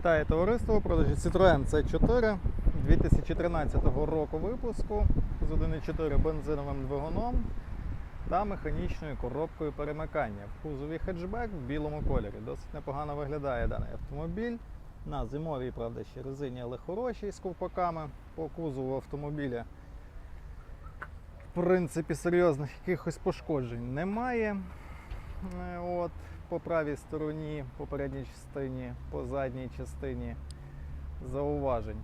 Вітаю товариство, продажі Citroen C4 2013 року випуску з 1.4 бензиновим двигуном та механічною коробкою перемикання. В кузові хетчбек в білому кольорі. Досить непогано виглядає даний автомобіль. На зимовій, правда, ще резині, але хорошій з ковпаками. По кузову автомобіля в принципі серйозних якихось пошкоджень немає. Е, От, по правій стороні, по передній частині, по задній частині зауважень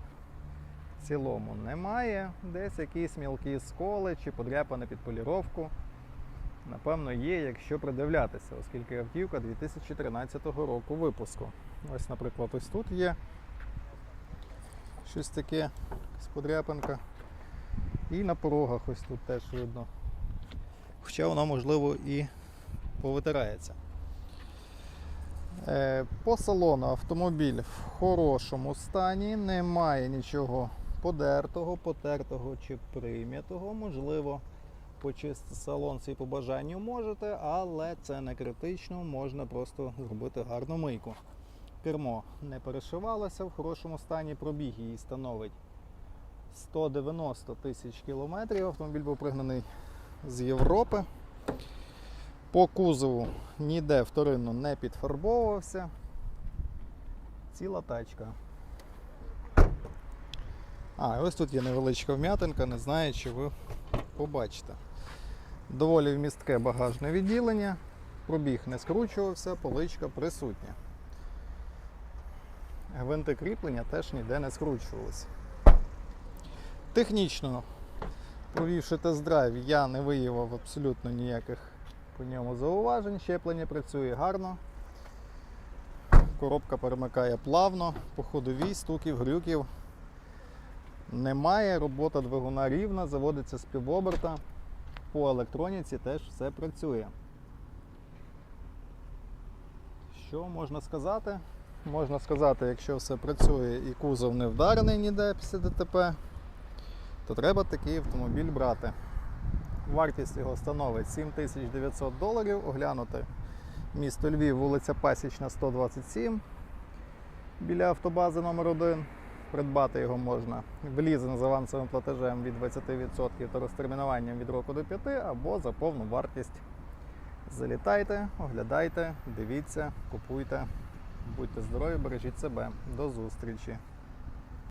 в цілому немає. Десь якісь мілкі сколи чи подряпини під поліровку. Напевно, є, якщо придивлятися, оскільки автівка 2013 року випуску. Ось, наприклад, ось тут є щось таке, якась подряпинка. І на порогах ось тут теж видно. Хоча воно, можливо, і повитирається. Е, По салону автомобіль в хорошому стані, немає нічого подертого, потертого чи прим'ятого. Можливо, почистити салон свій по бажанню можете, але це не критично, можна просто зробити гарну мийку. Кермо не перешивалося в хорошому стані, пробіг її становить 190 тисяч кілометрів. Автомобіль був пригнаний з Європи. По кузову ніде вторинно не підфарбовувався. Ціла тачка. А, ось тут є невеличка вм'ятинка, не знаю, чи ви побачите. Доволі вмістке багажне відділення, пробіг не скручувався, поличка присутня. Гвинти кріплення теж ніде не скручувалися. Технічно, провівши тест-драйв, я не виявив абсолютно ніяких по ньому зауважень. Щеплення працює гарно. Коробка перемикає плавно, по ходовій стуків, грюків. Немає, робота двигуна рівна, заводиться з півоберта. По електроніці теж все працює. Що можна сказати? Можна сказати, якщо все працює і кузов не вдарений ніде після ДТП, то треба такий автомобіль брати. Вартість його становить 7900 доларів. Оглянути місто Львів, вулиця Пасічна, 127 біля автобази номер 1 Придбати його можна в лізинг з авансовим платежем від 20% та розтермінуванням від року до 5 або за повну вартість. Залітайте, оглядайте, дивіться, купуйте. Будьте здорові, бережіть себе. До зустрічі!